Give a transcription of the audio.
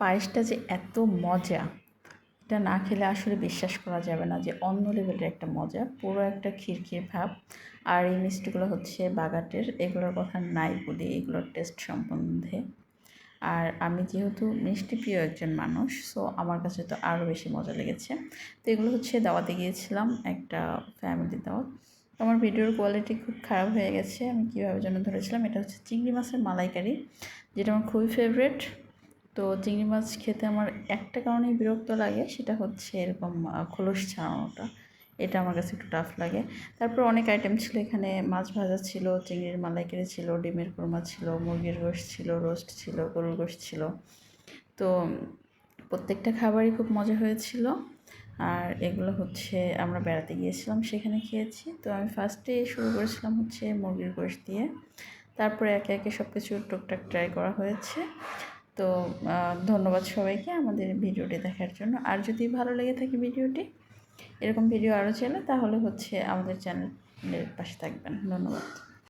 পায়েসটা যে এত মজা, এটা না খেলে আসলে বিশ্বাস করা যাবে না যে অন্য লেভেলের একটা মজা, পুরো একটা খিরখির ভাব। আর এই মিষ্টিগুলো হচ্ছে বাগাটের, এগুলোর কথা নাই বলি এগুলোর টেস্ট সম্বন্ধে। আর আমি যেহেতু মিষ্টি প্রিয় একজন মানুষ সো আমার কাছে তো আরও বেশি মজা লেগেছে। তো এগুলো হচ্ছে দাওয়াতে গিয়েছিলাম, একটা ফ্যামিলি দাওয়াত। আমার ভিডিওর কোয়ালিটি খুব খারাপ হয়ে গেছে, আমি কীভাবে যেন ধরেছিলাম, এটা হচ্ছে চিংড়ি মাছের মালাইকারি, যেটা আমার খুবই ফেভারেট তো চিংড়ি মাছ খেতে আমার একটা কারণেই বিরক্ত লাগে, সেটা হচ্ছে এরকম খোলস ছাড়ানোটা। এটা আমার কাছে একটু টাফ লাগে। তারপর অনেক আইটেম ছিল এখানে, মাছ ভাজা ছিল, চিংড়ির মালাইকারি ছিল, ডিমের কোরমা ছিল, মুরগির গোশ ছিল রোস্ট ছিল, গরুর গোশ ছিল। তো প্রত্যেকটা খাবারই খুব মজা হয়েছিল। আর এগুলো হচ্ছে আমরা বেড়াতে গিয়েছিলাম, সেখানে খেয়েছি। তো আমি ফার্স্টে শুরু করেছিলাম হচ্ছে মুরগির গোশ দিয়ে। তারপরে একে একে সব কিছু টুকটাক ট্রাই করা হয়েছে। তো ধন্যবাদ সবাইকে আমাদের ভিডিওটি দেখার জন্য। আর যদি ভালো লেগে থাকে ভিডিওটি, এরকম ভিডিও আরও চাইলে তাহলে হচ্ছে আমাদের চ্যানেলের পাশে থাকবেন। ধন্যবাদ।